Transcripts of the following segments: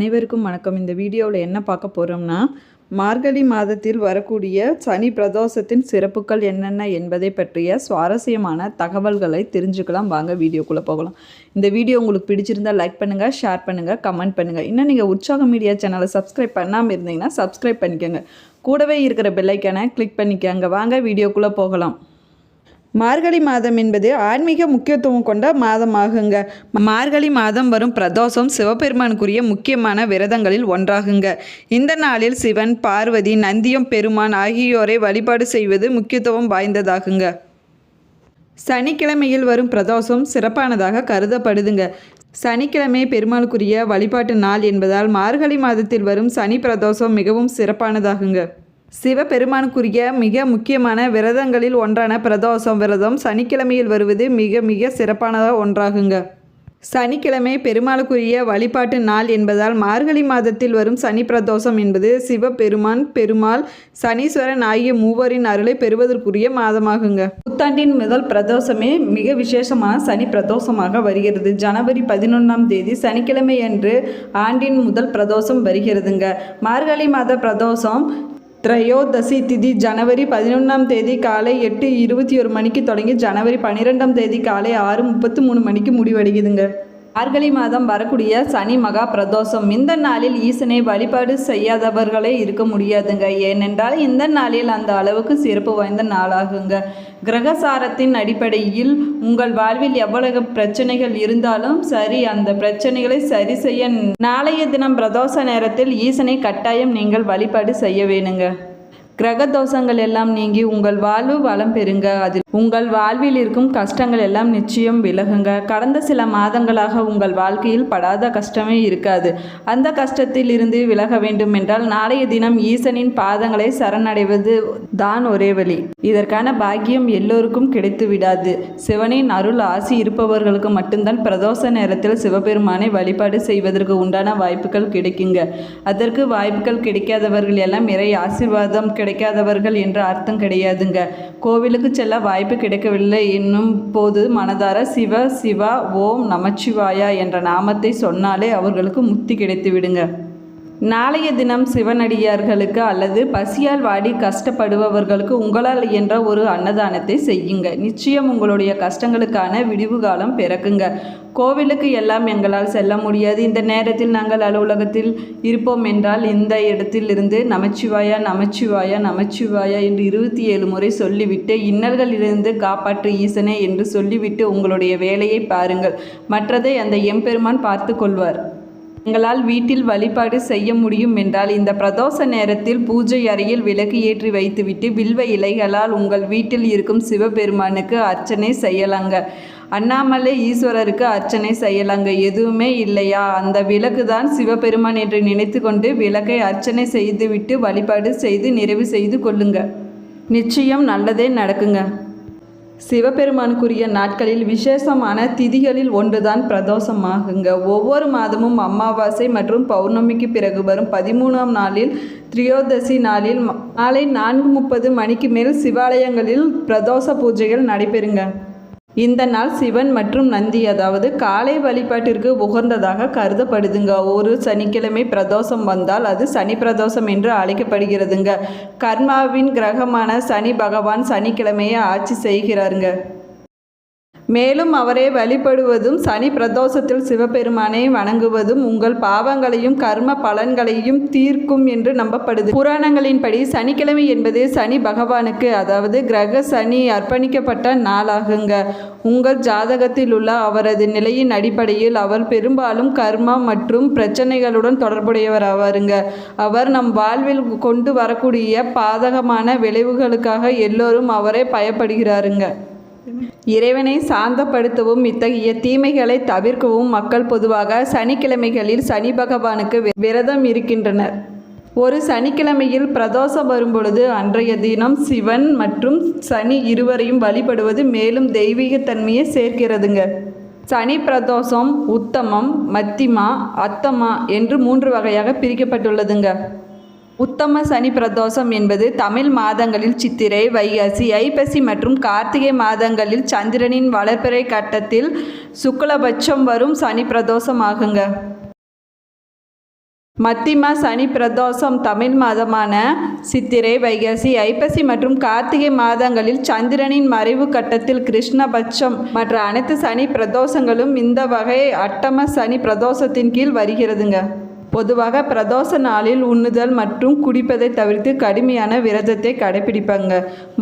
அனைவருக்கும் வணக்கம். இந்த வீடியோவில் என்ன பார்க்க போகிறோம்னா மார்கழி மாதத்தில் வரக்கூடிய சனி பிரதோஷத்தின் சிறப்புகள் என்னென்ன என்பதை பற்றிய சுவாரஸ்யமான தகவல்களை தெரிஞ்சுக்கலாம். வாங்க வீடியோக்குள்ளே போகலாம். இந்த வீடியோ உங்களுக்கு பிடிச்சிருந்தா லைக் பண்ணுங்கள் ஷேர் பண்ணுங்கள் கமெண்ட் பண்ணுங்கள் இன்னும் நீங்கள் உற்சாக மீடியா சேனலை சப்ஸ்கிரைப் பண்ணாமல் இருந்தீங்கன்னா சப்ஸ்கிரைப் பண்ணிக்கோங்க. கூடவே இருக்கிற பெல்லைக்கான கிளிக் பண்ணிக்கோங்க. வாங்க வீடியோக்குள்ளே போகலாம். மார்கழி மாதம் என்பது ஆன்மீக முக்கியத்துவம் கொண்ட மாதமாகுங்க. மார்கழி மாதம் வரும் பிரதோஷம் சிவபெருமானுக்குரிய முக்கியமான விரதங்களில் ஒன்றாகுங்க. இந்த நாளில் சிவன் பார்வதி நந்தியம் பெருமான் ஆகியோரை வழிபாடு செய்வது முக்கியத்துவம் வாய்ந்ததாகுங்க. சனிக்கிழமையில் வரும் பிரதோஷம் சிறப்பானதாக கருதப்படுதுங்க. சனிக்கிழமை பெருமாளுக்குரிய வழிபாட்டு நாள் என்பதால் மார்கழி மாதத்தில் வரும் சனி பிரதோஷம் மிகவும் சிறப்பானதாகுங்க. சிவபெருமானுக்குரிய மிக முக்கியமான விரதங்களில் ஒன்றான பிரதோஷம் விரதம் சனிக்கிழமையில் வருவது மிக மிக சிறப்பானதாக ஒன்றாகுங்க. சனிக்கிழமை பெருமாளுக்குரிய வழிபாட்டு நாள் என்பதால் மார்கழி மாதத்தில் வரும் சனி பிரதோஷம் என்பது சிவபெருமான் பெருமாள் சனீஸ்வரன் ஆகிய மூவரின் அருளை பெறுவதற்குரிய மாதமாகுங்க. புத்தாண்டின் முதல் பிரதோஷமே மிக விசேஷமான சனி பிரதோஷமாக வருகிறது. ஜனவரி பதினொன்றாம் தேதி சனிக்கிழமை அன்று ஆண்டின் முதல் பிரதோஷம் வருகிறதுங்க. மார்கழி மாத பிரதோஷம் திரையோதசி திதி ஜனவரி பதினொன்றாம் தேதி காலை எட்டு இருபத்தி ஒரு மணிக்கு தொடங்கி ஜனவரி பன்னிரெண்டாம் தேதி காலை ஆறு முப்பத்து மூணு மணிக்கு முடிவடைகுதுங்க. மார்கழி மாதம் வரக்கூடிய சனி மகா பிரதோஷம். இந்த நாளில் ஈசனை வழிபாடு செய்யாதவர்களே இருக்க முடியாதுங்க. ஏனென்றால் இந்த நாளில் அந்த அளவுக்கு சிறப்பு வாய்ந்த நாளாகுங்க. கிரகசாரத்தின் அடிப்படையில் உங்கள் வாழ்வில் எவ்வளவு பிரச்சனைகள் இருந்தாலும் சரி அந்த பிரச்சனைகளை சரி செய்ய நாளைய தினம் பிரதோஷ நேரத்தில் ஈசனை கட்டாயம் நீங்கள் வழிபாடு செய்ய வேணுங்க. கிரக தோஷங்கள் எல்லாம் நீங்கி உங்கள் வாழ்வு வளம் பெறுங்க. அதில் உங்கள் வாழ்வில் இருக்கும் கஷ்டங்கள் எல்லாம் நிச்சயம் விலகுங்க. கடந்த சில மாதங்களாக உங்கள் வாழ்க்கையில் படாத கஷ்டமே இருக்காது. அந்த கஷ்டத்தில் இருந்து விலக வேண்டும் என்றால் நாளைய தினம் ஈசனின் பாதங்களை சரணடைவது தான் ஒரே வழி. இதற்கான பாக்கியம் எல்லோருக்கும் கிடைத்து விடாது. சிவனின் அருள் ஆசி இருப்பவர்களுக்கு மட்டும்தான் பிரதோஷ நேரத்தில் சிவபெருமானை வழிபாடு செய்வதற்கு உண்டான வாய்ப்புகள் கிடைக்குங்க. அதற்கு வாய்ப்புகள் கிடைக்காதவர்கள் எல்லாம் இறை ஆசீர்வாதம் கிடை கிடைக்காதவர்கள் என்ற அர்த்தம் கிடையாதுங்க. கோவிலுக்கு செல்ல வாய்ப்பு கிடைக்கவில்லை. என்னும் போது மனதார சிவ சிவா ஓம் நமச்சிவாயா என்ற நாமத்தை சொன்னாலே அவர்களுக்கு முக்தி கிடைத்து விடுங்க நாளைய தினம் சிவனடியார்களுக்கு அல்லது பசியால் வாடி கஷ்டப்படுபவர்களுக்கு உங்களால் என்ற ஒரு அன்னதானத்தை செய்யுங்க. நிச்சயம் உங்களுடைய கஷ்டங்களுக்கான விடிவு காலம் பிறக்குங்க. கோவிலுக்கு எல்லாம் எங்களால் செல்ல முடியாது. இந்த நேரத்தில் நாங்கள் அலுவலகத்தில் இருப்போம் என்றால் இந்த இடத்திலிருந்து நமச்சிவாயா நமச்சிவாயா நமச்சிவாயா என்று இருபத்தி ஏழு முறை சொல்லிவிட்டு இன்னல்களிலிருந்து காப்பாற்று ஈசனே என்று சொல்லிவிட்டு உங்களுடைய வேலையை பாருங்கள். மற்றதை அந்த எம்பெருமான் பார்த்து கொள்வார். எங்களால் வீட்டில் வழிபாடு செய்ய முடியும் என்றால் இந்த பிரதோஷ நேரத்தில் பூஜை அறையில் விளக்கு ஏற்றி வைத்துவிட்டு வில்வ இலைகளால் உங்கள் வீட்டில் இருக்கும் சிவபெருமானுக்கு அர்ச்சனை செய்யலாங்க. அண்ணாமலை ஈஸ்வரருக்கு அர்ச்சனை செய்யலாங்க. எதுவுமே இல்லையா? அந்த விளக்கு தான் சிவபெருமான் என்று நினைத்து கொண்டு விளக்கை அர்ச்சனை செய்துவிட்டு வழிபாடு செய்து நிறைவு செய்து கொள்ளுங்க. நிச்சயம் நல்லதே நடக்குங்க. சிவபெருமானுக்குரிய நாட்களில் விசேஷமான திதிகளில் ஒன்றுதான் பிரதோஷமாகுங்க. ஒவ்வொரு மாதமும் அமாவாசை மற்றும் பௌர்ணமிக்கு பிறகு வரும் பதிமூணாம் நாளில் திரியோதசி நாளில் மாலை நான்கு முப்பது மணிக்கு மேல் சிவாலயங்களில் பிரதோஷ பூஜைகள் நடைபெறுங்க. இந்த நாள் சிவன் மற்றும் நந்தி அதாவது காலை வழிபாட்டிற்கு உகந்ததாக கருதப்படுதுங்க. ஒரு சனிக்கிழமை பிரதோஷம் வந்தால் அது சனி பிரதோஷம் என்று அழைக்கப்படுகிறதுங்க. கர்மாவின் கிரகமான சனி பகவான் சனிக்கிழமையை ஆட்சி செய்கிறாருங்க. மேலும் அவரை வழிபடுவதும் சனி பிரதோஷத்தில் சிவபெருமானை வணங்குவதும் உங்கள் பாவங்களையும் கர்ம பலன்களையும் தீர்க்கும் என்று நம்பப்படுது. புராணங்களின்படி சனிக்கிழமை என்பது சனி பகவானுக்கு அதாவது கிரக சனி அர்ப்பணிக்கப்பட்ட நாளாகுங்க. உங்கள் ஜாதகத்தில் உள்ள அவரது நிலையின் அடிப்படையில் அவர் பெரும்பாலும் கர்மா மற்றும் பிரச்சனைகளுடன் தொடர்புடையவர் ஆவாருங்க. அவர் நம் வாழ்வில் கொண்டு வரக்கூடிய பாதகமான விளைவுகளுக்காக எல்லோரும் அவரை பயப்படுகிறாருங்க. இறைவனை சாந்தப்படுத்தவும் இத்தகைய தீமைகளை தவிர்க்கவும் மக்கள் பொதுவாக சனிக்கிழமைகளில் சனி பகவானுக்கு விரதம் இருக்கின்றனர். ஒரு சனிக்கிழமையில் பிரதோஷம் வரும்பொழுது அன்றைய தினம் சிவன் மற்றும் சனி இருவரையும் வழிபடுவது மேலும் தெய்வீகத்தன்மையை சேர்க்கிறதுங்க. சனி பிரதோஷம் உத்தமம் மத்திமா அத்தமா என்று மூன்று வகையாக பிரிக்கப்பட்டுள்ளதுங்க. உத்தம சனி பிரதோஷம் என்பது தமிழ் மாதங்களில் சித்திரை வைகாசி ஐப்பசி மற்றும் கார்த்திகை மாதங்களில் சந்திரனின் வளர்ப்பிறை கட்டத்தில் சுக்லபட்சம் வரும் சனி பிரதோஷம் ஆகுங்க மத்திமா சனி பிரதோஷம் தமிழ் மாதமான சித்திரை வைகாசி ஐப்பசி மற்றும் கார்த்திகை மாதங்களில் சந்திரனின் மறைவு கட்டத்தில் கிருஷ்ணபட்சம் மற்ற அனைத்து சனி பிரதோஷங்களும் இந்த வகை அட்டம சனி பிரதோஷத்தின் கீழ் வருகிறதுங்க. பொதுவாக பிரதோஷ நாளில் உண்ணுதல் மற்றும் குடிப்பதை தவிர்த்து கடுமையான விரதத்தை கடைபிடிப்பாங்க.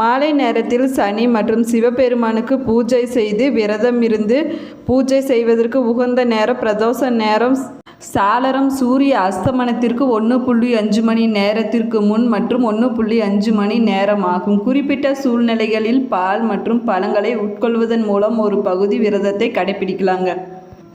மாலை நேரத்தில் சனி மற்றும் சிவபெருமானுக்கு பூஜை செய்து விரதம் இருந்து பூஜை செய்வதற்கு உகந்த நேரம் பிரதோஷ நேரம் சாளரம் சூரிய அஸ்தமனத்திற்கு ஒன்று புள்ளி அஞ்சு மணி நேரத்திற்கு முன் மற்றும் ஒன்று புள்ளி அஞ்சு மணி நேரம் ஆகும். குறிப்பிட்ட சூழ்நிலைகளில் பால் மற்றும் பழங்களை உட்கொள்வதன் மூலம் ஒரு பகுதி விரதத்தை கடைபிடிக்கலாங்க.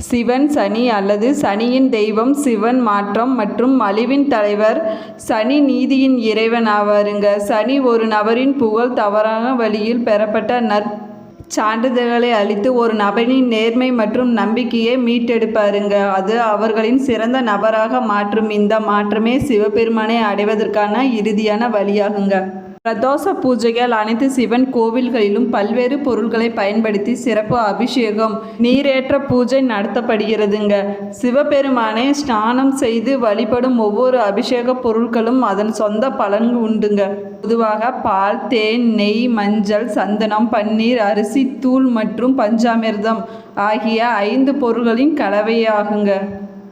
சிவன் சனி அல்லது சனியின் தெய்வம் சிவன் மாற்றம் மற்றும் மலிவின் தலைவர் சனி நீதியின் இறைவன் ஆவாருங்க. சனி ஒரு நபரின் புகழ் தவறான வழியில் பெறப்பட்ட நற் சான்றிதழ்களை அளித்து ஒரு நபரின் நேர்மை மற்றும் நம்பிக்கையை மீட்டெடுப்பாருங்க. அது அவர்களின் சிறந்த நபராக மாற்றும். இந்த மாற்றமே சிவபெருமானை அடைவதற்கான இறுதியான வழியாகுங்க. பிரதோஷ பூஜைகள் அனைத்து சிவன் கோவில்களிலும் பல்வேறு பொருட்களை பயன்படுத்தி சிறப்பு அபிஷேகம் நீரேற்ற பூஜை நடத்தப்படுகிறதுங்க. சிவபெருமானை ஸ்நானம் செய்து வழிபடும் ஒவ்வொரு அபிஷேக பொருட்களும் அதன் சொந்த பலன் உண்டுங்க. பொதுவாக பால் தேன் நெய் மஞ்சள் சந்தனம் பன்னீர் அரிசி தூள் மற்றும் பஞ்சாமிர்தம் ஆகிய ஐந்து பொருட்களின் கலவையாகுங்க.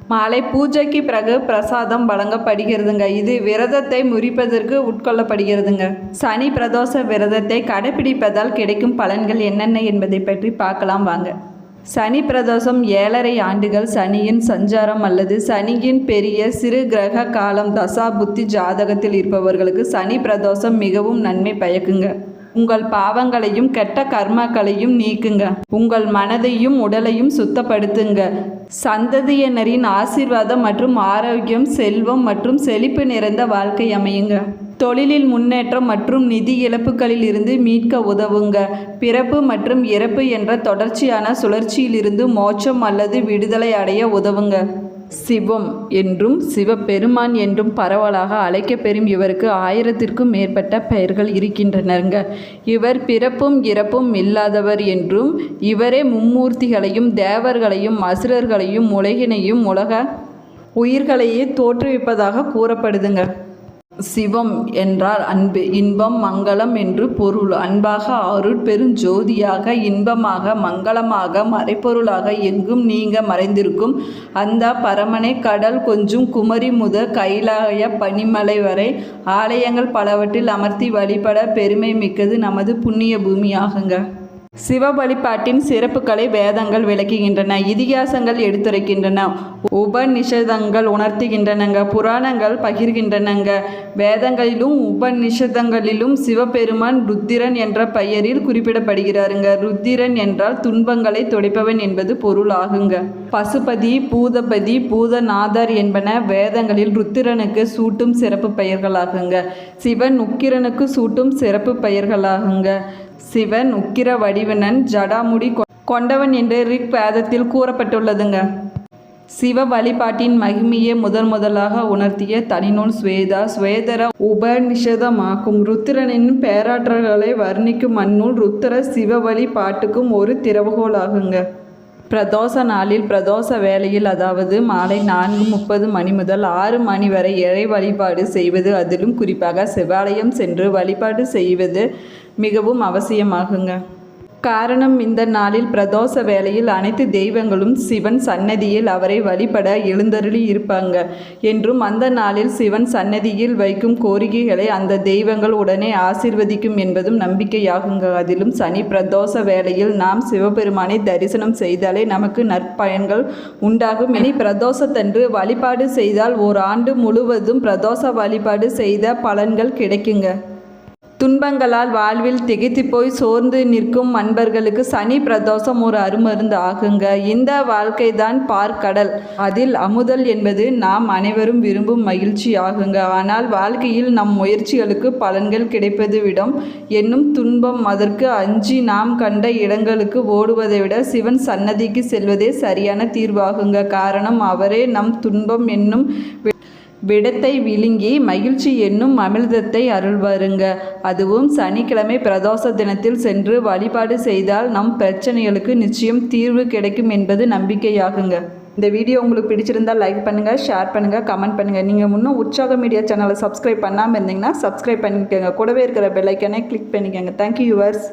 மாலை பூஜைக்கு பிறகு பிரசாதம் வழங்கப்படுகிறதுங்க. இது விரதத்தை முறிப்பதற்கு உட்கொள்ளப்படுகிறதுங்க. சனி பிரதோஷ விரதத்தை கடைபிடிப்பதால் கிடைக்கும் பலன்கள் என்னென்ன என்பதை பற்றி பார்க்கலாம் வாங்க. சனி பிரதோஷம் ஏழரை ஆண்டுகள் சனியின் சஞ்சாரம் அல்லது சனியின் பெரிய சிறு கிரக காலம் தசா புத்தி ஜாதகத்தில் இருப்பவர்களுக்கு சனி பிரதோஷம் மிகவும் நன்மை பயக்குங்க. உங்கள் பாவங்களையும் கெட்ட கர்மாக்களையும் நீக்குங்க. உங்கள் மனதையும் உடலையும் சுத்தப்படுத்துங்க. சந்ததியினரின் ஆசீர்வாதம் மற்றும் ஆரோக்கியம் செல்வம் மற்றும் செழிப்பு நிறைந்த வாழ்க்கை அமையுங்க. தொழிலில் முன்னேற்றம் மற்றும் நிதி இழப்புகளில் இருந்து மீட்க உதவுங்க. பிறப்பு மற்றும் இறப்பு என்ற தொடர்ச்சியான சுழற்சியிலிருந்து மோட்சம் அல்லது விடுதலை அடைய உதவுங்க. சிவம் என்றும் சிவபெருமான் என்றும் பரவலாக அழைக்கப்பெறும் இவருக்கு ஆயிரத்திற்கும் மேற்பட்ட பெயர்கள் இருக்கின்றனங்க இவர் பிறப்பும் இறப்பும் இல்லாதவர் என்றும் இவரே மும்மூர்த்திகளையும் தேவர்களையும் அசுரர்களையும் உலகினையும் உலக உயிர்களையே தோற்றுவிப்பதாக கூறப்படுதுங்க. சிவம் என்றால் அன்பு இன்பம் மங்களம் என்று பொருள். அன்பாக அருள் பெருஞ்சோதியாக இன்பமாக மங்களமாக மறைப்பொருளாக எங்கும் நீங்க மறைந்திருக்கும். அந்த பரமனை கடல் கொஞ்சம் குமரி முதல் கைலாய பனிமலை வரை ஆலயங்கள் பலவற்றில் அமர்த்தி வழிபட பெருமை மிக்கது நமது புண்ணிய பூமியாகுங்க. சிவ வழிபாட்டின் சிறப்புகளை வேதங்கள் விளக்குகின்றன இதிகாசங்கள் எடுத்துரைக்கின்றன உபநிஷதங்கள் உணர்த்துகின்றனங்க புராணங்கள் பகிர்கின்றனங்க. வேதங்களிலும் உபநிஷதங்களிலும் சிவபெருமான் ருத்திரன் என்ற பெயரில் குறிப்பிடப்படுகிறாருங்க. ருத்திரன் என்றால் துன்பங்களை துடைப்பவன் என்பது பொருள் ஆகுங்க பசுபதி பூதபதி பூதநாதர் என்பன வேதங்களில் ருத்திரனுக்கு சூட்டும் சிறப்பு பெயர்களாகுங்க. சிவன் உக்கிரனுக்கு சூட்டும் சிறப்பு பெயர்களாகுங்க. சிவன் உக்கிர வடிவனன் ஜடாமுடி கொ- கொண்டவன் என்று ரிக் வேதத்தில் கூறப்பட்டுள்ளதுங்க. சிவ வழிபாட்டின் மகிமையை முதன் முதலாக உணர்த்திய தனிநூல் ஸ்வேதா ஸ்வேதர உபநிஷதமாகும் ருத்திரனின் பேராற்றல்களை வர்ணிக்கும் அந்நூல் ருத்திர சிவ வழிபாட்டுக்கும் ஒரு திறவுகோலாகுங்க. பிரதோஷ நாளில் பிரதோஷ வேளையில் அதாவது மாலை நான்கு முப்பது மணி முதல் ஆறு மணி வரை இறை வழிபாடு செய்வது அதிலும் குறிப்பாக சிவாலயம் சென்று வழிபாடு செய்வது மிகவும் அவசியமாகுங்க. காரணம் இந்த நாளில் பிரதோஷ வேளையில் அனைத்து தெய்வங்களும் சிவன் சன்னதியில் அவரை வழிபட எழுந்தருளி இருப்பாங்க. என்றும் அந்த நாளில் சிவன் சன்னதியில் வைக்கும் கோரிக்கைகளை அந்த தெய்வங்கள் உடனே ஆசிர்வதிக்கும் என்பதும் நம்பிக்கையாகுங்க. அதிலும் சனி பிரதோஷ வேளையில் நாம் சிவபெருமானை தரிசனம் செய்தாலே நமக்கு நற்பயன்கள் உண்டாகும். இனி பிரதோஷத்தன்று வழிபாடு செய்தால் ஓர் ஆண்டு முழுவதும் பிரதோஷ வழிபாடு செய்த பலன்கள் கிடைக்குங்க. துன்பங்களால் வாழ்வில் திகைத்து போய் சோர்ந்து நிற்கும் அன்பர்களுக்கு சனி பிரதோஷம் ஒரு அருமருந்து ஆகுங்க. இந்த வாழ்க்கைதான் பார்க்கடல். அதில் அமுதல் என்பது நாம் அனைவரும் விரும்பும் மகிழ்ச்சி ஆகுங்க. ஆனால் வாழ்க்கையில் நம் முயற்சிகளுக்கு பலன்கள் கிடைப்பது விடம். என்னும் துன்பம் அதற்கு அஞ்சி நாம் கண்ட இடங்களுக்கு ஓடுவதை விட சிவன் சன்னதிக்கு செல்வதே சரியான தீர்வாகுங்க. காரணம் அவரே நம் துன்பம் என்னும் விடத்தை விழுங்கி மகிழ்ச்சி என்னும் அமிர்தத்தை அருள்வாருங்க. அதுவும் சனிக்கிழமை பிரதோஷ தினத்தில் சென்று வழிபாடு செய்தால் நம் பிரச்சனைகளுக்கு நிச்சயம் தீர்வு கிடைக்கும் என்பது நம்பிக்கையாகுங்க. இந்த வீடியோ உங்களுக்கு பிடிச்சிருந்தால் லைக் பண்ணுங்கள் ஷேர் பண்ணுங்கள் கமெண்ட் பண்ணுங்கள் நீங்கள் இன்னும் உற்சாக மீடியா சேனலை சப்ஸ்கிரைப் பண்ணாமல் இருந்தீங்கன்னா சப்ஸ்கிரைப் பண்ணிக்கோங்க. கூடவே இருக்கிற பெல் கிளிக் பண்ணிக்கோங்க. Thank you yours